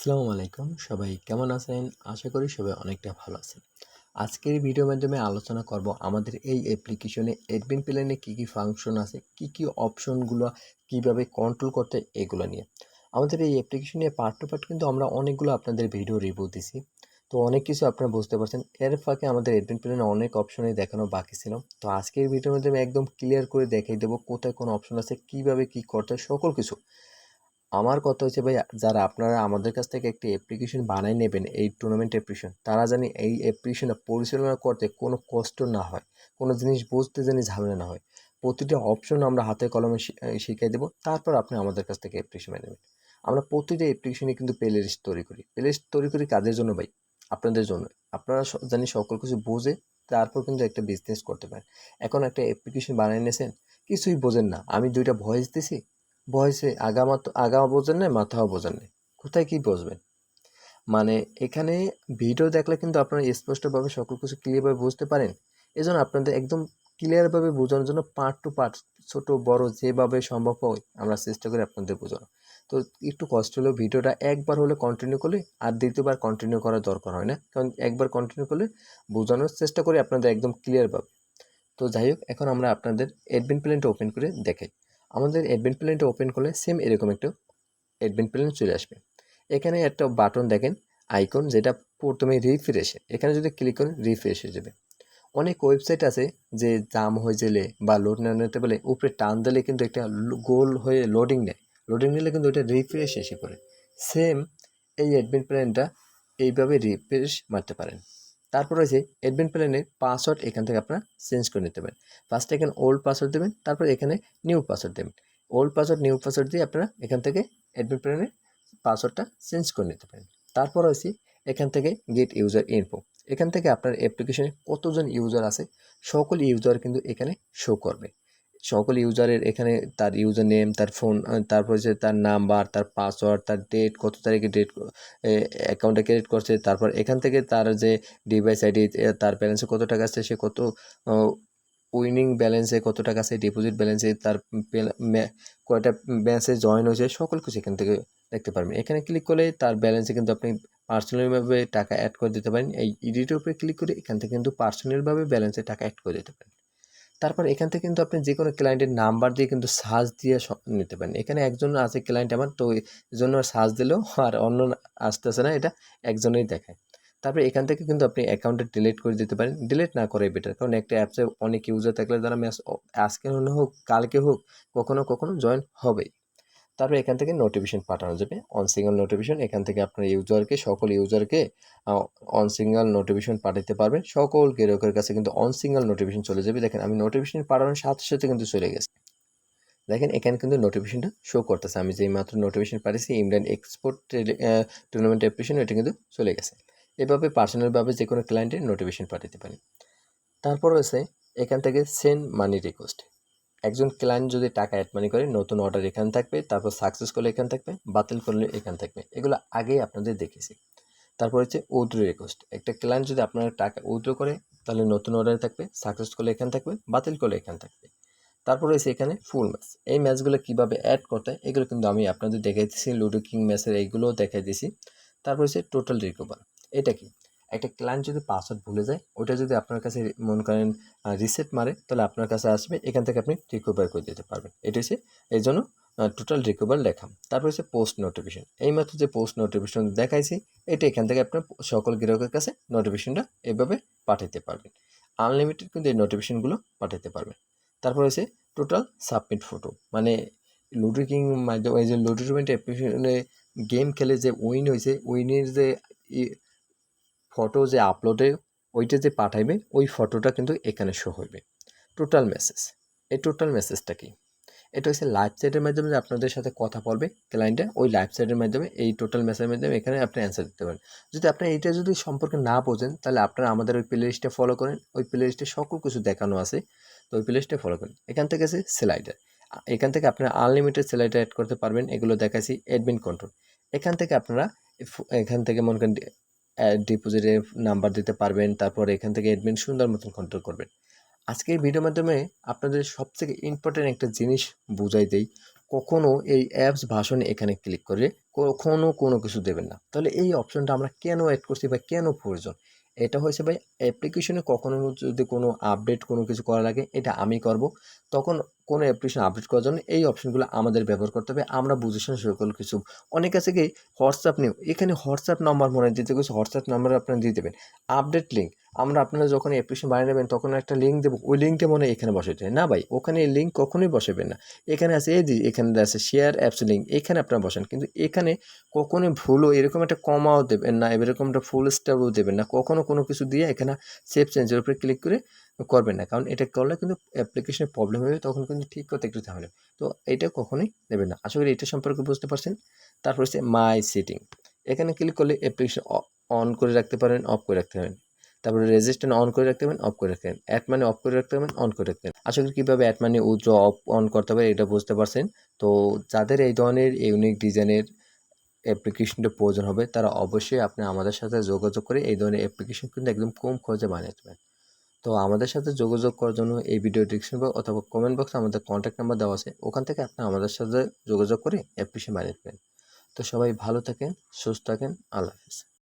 আসসালামু আলাইকুম। সবাই কেমন আছেন? আশা করি সবাই অনেকটা ভালো আছেন। আজকের ভিডিওর মাধ্যমে আলোচনা করব আমাদের এই অ্যাপ্লিকেশনে অ্যাডমিন প্ল্যানে কী কী ফাংশন আছে, কী কী অপশনগুলো কীভাবে কন্ট্রোল করতে এগুলো নিয়ে। আমাদের এই অ্যাপ্লিকেশনে পার্ট টু পার্ট কিন্তু আমরা অনেকগুলো আপনাদের ভিডিও রিভিউ দিছি। তো অনেক কিছু আপনারা বুঝতে পারছেন। এর ফাঁকে আমাদের অ্যাডমিন প্ল্যানে অনেক অপশনে দেখানো বাকি ছিল। তো আজকের ভিডিওর মাধ্যমে একদম ক্লিয়ার করে দেখাই দেবো কোথায় কোন অপশন আছে, কীভাবে কি করতে সকল কিছু। আমার কথা হচ্ছে ভাই যারা আপনারা আমাদের কাছ থেকে একটি অ্যাপ্লিকেশন বানাই নেবেন, এই টুর্নামেন্ট অ্যাপ্লিকেশন তারা জানি এই অ্যাপ্লিকেশনটা পরিচালনা করতে কোনো কষ্ট না হয়, কোনো জিনিস বুঝতে জানি ঝামেলা না হয়। প্রতিটা অপশন আমরা হাতে কলমে শিখিয়ে দেবো, তারপর আপনি আমাদের কাছ থেকে অ্যাপ্লিকেশন নেবেন। আমরা প্রতিটা অ্যাপ্লিকেশনে কিন্তু প্লে লিস্ট তৈরি করি। প্লে লিস্ট তৈরি করি কাদের জন্য ভাই? আপনাদের জন্য। আপনারা জানি সকল কিছু বোঝে তারপর কিন্তু একটা বিজনেস করতে পারেন। এখন একটা অ্যাপ্লিকেশন বানিয়ে নিয়েছেন, কিছুই বোঝেন না। আমি দুইটা ভয়েস দিছি ভয়েসে আগা মাত আগা বোঝেন না মাথাও বোঝেন না কোথায় কী বসবেন মানে এখানে ভিডিও দেখলে কিন্তু আপনারা স্পষ্টভাবে সকল কিছু ক্লিয়ারভাবে বুঝতে পারেন। এজন্য আপনাদের একদম ক্লিয়ারভাবে বোঝানোর জন্য পার্ট টু পার্ট ছোট, বড়, যেভাবে সম্ভব হয় আমরা চেষ্টা করি আপনাদের বোঝানো তো একটু কষ্ট হলেও ভিডিওটা একবার হলে কন্টিনিউ করলে আর দ্বিতীয়বার কন্টিনিউ করার দরকার হয় না। কারণ একবার কন্টিনিউ করলে বোঝানোর চেষ্টা করি আপনাদের একদম ক্লিয়ারভাবে তো যাই হোক, এখন আমরা আপনাদের অ্যাডমিন প্ল্যানটা ওপেন করে দেখাই। আমাদের অ্যাডমিন প্ল্যানটা ওপেন করলে সেম এরকম একটা অ্যাডমিন প্ল্যান চলে আসবে। এখানে একটা বাটন দেখেন আইকন যেটা প্রথমে রিফ্রেশ এখানে যদি ক্লিক করেন রিফ্রেশ হয়ে যাবে। অনেক ওয়েবসাইট আছে যে জাম হয়ে গেলে বা লোড না নিতে বলে উপরে টান দিলে কিন্তু একটা গোল হয়ে লোডিং নেয়। লোডিং নিলে কিন্তু ওইটা রিফ্রেশ এসে পড়ে। সেম এই অ্যাডমিন প্ল্যানটা এইভাবে রিফ্রেশ মারতে পারেন। তারপর রয়েছে অ্যাডমিন প্ল্যানের পাসওয়ার্ড এখান থেকে আপনারা চেঞ্জ করে নিতে পারেন। ফার্স্টে এখানে ওল্ড পাসওয়ার্ড দেবেন, তারপর এখানে নিউ পাসওয়ার্ড দেবেন। ওল্ড পাসওয়ার্ড নিউ পাসওয়ার্ড দিয়ে আপনারা এখান থেকে অ্যাডমিন প্ল্যানের পাসওয়ার্ডটা চেঞ্জ করে নিতে পারেন। তারপর রয়েছে এখান থেকে গেট ইউজার ইনফো এখান থেকে আপনার অ্যাপ্লিকেশনে কতজন ইউজার আছে, সকল ইউজার কিন্তু এখানে শো করবে। সকল ইউজারের এখানে তার ইউজার নেম তার ফোন তারপর হচ্ছে তার নাম্বার তার পাসওয়ার্ড তার ডেট কত তারিখে ডেট অ্যাকাউন্টে ক্রেডিট করছে, তারপর এখান থেকে তার যে ডিভাইস আইডি তার ব্যালেন্সে কত টাকা আছে, সে কত উইনিং ব্যালেন্সে কত টাকা আছে ডিপোজিট ব্যালেন্সে তার কয়টা ব্যালেন্সে জয়েন হয়েছে, সকল কিছু এখান থেকে দেখতে পারবেন। এখানে ক্লিক করলে তার ব্যালেন্সে কিন্তু আপনি পার্সোনালিভাবে টাকা অ্যাড করে দিতে পারেন। এই ইডিটের উপরে ক্লিক করে এখান থেকে কিন্তু পার্সোনালভাবে ব্যালেন্সে টাকা অ্যাড করে দিতে পারেন। তারপর এখান থেকে কিন্তু আপনি যে কোনো ক্লায়েন্টের নাম্বার দিয়ে কিন্তু সার্চ দিয়ে নিতে পারেন। এখানে একজন আছে ক্লায়েন্ট আমার, তো এই জন্য সার্চ দিলেও আর অন্য আসতেছে না, এটা একজনেই দেখায়। তারপরে এখান থেকে কিন্তু আপনি অ্যাকাউন্টে ডিলিট করে দিতে পারেন। ডিলিট না করে বেটার কারণ একটা অ্যাপসে অনেক ইউজার থাকলে তারা আজকে হোক, কালকে হোক, কখনো কখনো জয়েন হবেই। তারপরে এখান থেকে নোটিফিকেশন পাঠানো যাবে। অন সিঙ্গল নোটিফিকেশন এখান থেকে আপনার ইউজারকে সকল ইউজারকে অন সিঙ্গল নোটিফিকেশন পাঠাতে পারবেন। সকল গ্রাহকের কাছে কিন্তু অন সিঙ্গল নোটিফিকেশন চলে যাবে। দেখেন, আমি নোটিফিকেশন পাঠানোর সাথে সাথে কিন্তু চলে গেছে। দেখেন, এখানে কিন্তু নোটিফিকেশনটা শো করতেছে। আমি যেই মাত্র নোটিফিকেশন পাঠিয়েছি ইন্ডিয়ান এক্সপোর্ট টুর্নামেন্ট অ্যাপ্লিকেশন এটা কিন্তু চলে গেছে। এভাবে পার্সোনালভাবে যে কোনো ক্লায়েন্টের নোটিফিকেশন পাঠাতে পারি তারপর রয়েছে এখান থেকে সেন্ড মানি রিকোয়েস্ট একজন ক্লায়েন্ট যদি টাকা অ্যাড মানি করে, নতুন অর্ডার এখানে থাকবে, তারপর সাকসেস করলে এখানে থাকবে, বাতিল করলে এখানে থাকবে। এগুলো আগেই আপনাদের দেখেছি। তারপর হচ্ছে উইথড্র রিকোয়েস্ট একটা ক্লায়েন্ট যদি আপনার টাকা উইথড্র করে, তাহলে নতুন অর্ডার থাকবে সাকসেস করলে এখানে থাকবে, বাতিল করলে এখানে থাকবে। তারপর রয়েছে এখানে ফুল ম্যাচ এই ম্যাচগুলো কীভাবে অ্যাড করতে হয়, এগুলো কিন্তু আমি আপনাদের দেখাই লুডো কিং ম্যাচের এইগুলোও দেখাই দিয়েছি তারপর হচ্ছে টোটাল রিকভার এটা কি? একটা ক্লায়েন্ট যদি পাসওয়ার্ড ভুলে যায় ওটা যদি আপনার কাছে মনে করেন রিসেট মারে, তাহলে আপনার কাছে আসবে, এখান থেকে আপনি রিকভার করে দিতে পারবেন। এটা হচ্ছে এই জন্য টোটাল রিকভার লেখা। তারপর হচ্ছে পোস্ট নোটিফিকেশন এই মাত্র যে পোস্ট নোটিফিকেশন দেখাইছি, এটা এখান থেকে আপনার সকল গ্রাহকের কাছে নোটিফিকেশনটা এভাবে পাঠাতে পারবেন। আনলিমিটেড কিন্তু এই নোটিফিকেশনগুলো পাঠাতে পারবেন। তারপর হচ্ছে টোটাল সাবমিট ফটো মানে লুডো কিং মাধ্যমে যে লুডো টুর্নামেন্ট অ্যাপ্লিকেশনে গেম খেলে যে উইন হয়েছে উইনের যে ফটো যে আপলোডে ওইটা যে পাঠাইবে, ওই ফটোটা কিন্তু এখানে শো হইবে। টোটাল মেসেজ এই টোটাল মেসেজটা কি? এটা হচ্ছে লাইভ চ্যাটের মাধ্যমে যে আপনাদের সাথে কথা বলবে ক্লায়েন্টে ওই লাইভ চ্যাটের মাধ্যমে, এই টোটাল মেসেজের মাধ্যমে এখানে আপনি অ্যান্সার দিতে পারেন। যদি আপনি এইটা যদি সম্পর্কে না বোঝেন, তাহলে আপনারা আমাদের ওই প্লে লিস্টে ফলো করেন। ওই প্লে লিস্টে সকল কিছু দেখানো আছে, তো ওই প্লে লিস্টে ফলো করেন। এখান থেকে আছে সেলাইডার এখান থেকে আপনারা আনলিমিটেড সেলাইডার অ্যাড করতে পারবেন। এগুলো দেখাচ্ছি অ্যাডমিন কন্ট্রোল এখান থেকে আপনারা এখান থেকে মনে করেন ডিপোজিটের নাম্বার দিতে পারবেন, তারপর এখান থেকে অ্যাডমিন সুন্দর মতন কন্ট্রোল করবেন। আজকের ভিডিওর মাধ্যমে আপনাদের সবথেকে ইম্পর্টেন্ট একটা জিনিস বুঝাই দেই, কখনো এই অ্যাপস ভাষণে এখানে ক্লিক করে কখনো কোনো কিছু দেবেন না। তাহলে এই অপশনটা আমরা কেন অ্যাড করছি বা কেন প্রয়োজন? এটা হয়েছে ভাই অ্যাপ্লিকেশনে কখনো যদি কোনো আপডেট কোনো কিছু করা লাগে, এটা আমি করব। তখন কোনো অ্যাপ্লিকেশন আপডেট করার জন্য এই অপশনগুলো আমাদের ব্যবহার করতে হবে। আমরা বুঝে শুনে সকল কিছু। অনেক আছে কি হোয়াটসঅ্যাপ নিউ এখানে হোয়াটসঅ্যাপ নাম্বার মনে দিতে গেছে হোয়াটসঅ্যাপ নাম্বার আপনারা দিয়ে দেবেন। আপডেট লিঙ্ক আমরা আপনারা যখন অ্যাপ্লিকেশন বানিয়ে নেবেন, তখন একটা লিঙ্ক দেবো। ওই লিঙ্কটা মনে এখানে বসাতে না ভাই, ওখানে এই লিঙ্ক কখনোই বসাবেন না। এখানে আছে এই এখানে আছে শেয়ার অ্যাপস লিঙ্ক এখানে আপনারা বসান। কিন্তু এখানে কখনোই ভুলও, এরকম একটা কমাও দেবেন না, এরকম একটা ফুল স্টারও দেবেন না। কখনো কোনো কিছু দিয়ে এখানে সেভ চেঞ্জের উপরে ক্লিক করে করবেন না। কারণ এটা করলে কিন্তু অ্যাপ্লিকেশনে প্রবলেম হবে তখন কিন্তু ঠিক করতে একটু তাহলে তো এটা কখনোই দেবেন না। আশা করি এটা সম্পর্কে বুঝতে পারছেন। তারপর হচ্ছে মাই সিটিং এখানে ক্লিক করলে অ্যাপ্লিকেশন অন করে রাখতে পারেন অফ করে রাখতে পারেন। তারপরে রেজিস্ট্যান্ট অন করে রাখতে পারেন অফ করে রাখতে পারেন। অ্যাড মানে অফ করে রাখতে পারেন অন করে রাখতে পারেন। আশা করি কীভাবে অ্যাড মানে উইথড্র অফ অন করতে হবে এটা বুঝতে পারছেন। তো যাদের এই ধরনের ইউনিক ডিজাইনের অ্যাপ্লিকেশনটা প্রয়োজন হবে, তারা অবশ্যই আপনি আমাদের সাথে যোগাযোগ করে এই ধরনের অ্যাপ্লিকেশন কিন্তু একদম কম খরচে বানিয়ে দেবেন। তো আমাদের সাথে যোগাযোগ করার জন্য এই ভিডিও ডিসক্রিপশন বক্স অথবা কমেন্ট বক্সে আমাদের কন্ট্যাক্ট নাম্বার দেওয়া আছে। ওখান থেকে আপনি আমাদের সাথে যোগাযোগ করে অ্যাপ্লিকেশন বানিয়ে নেবেন। তো সবাই ভালো থাকেন, সুস্থ থাকেন, আল্লাহ হাফিজ।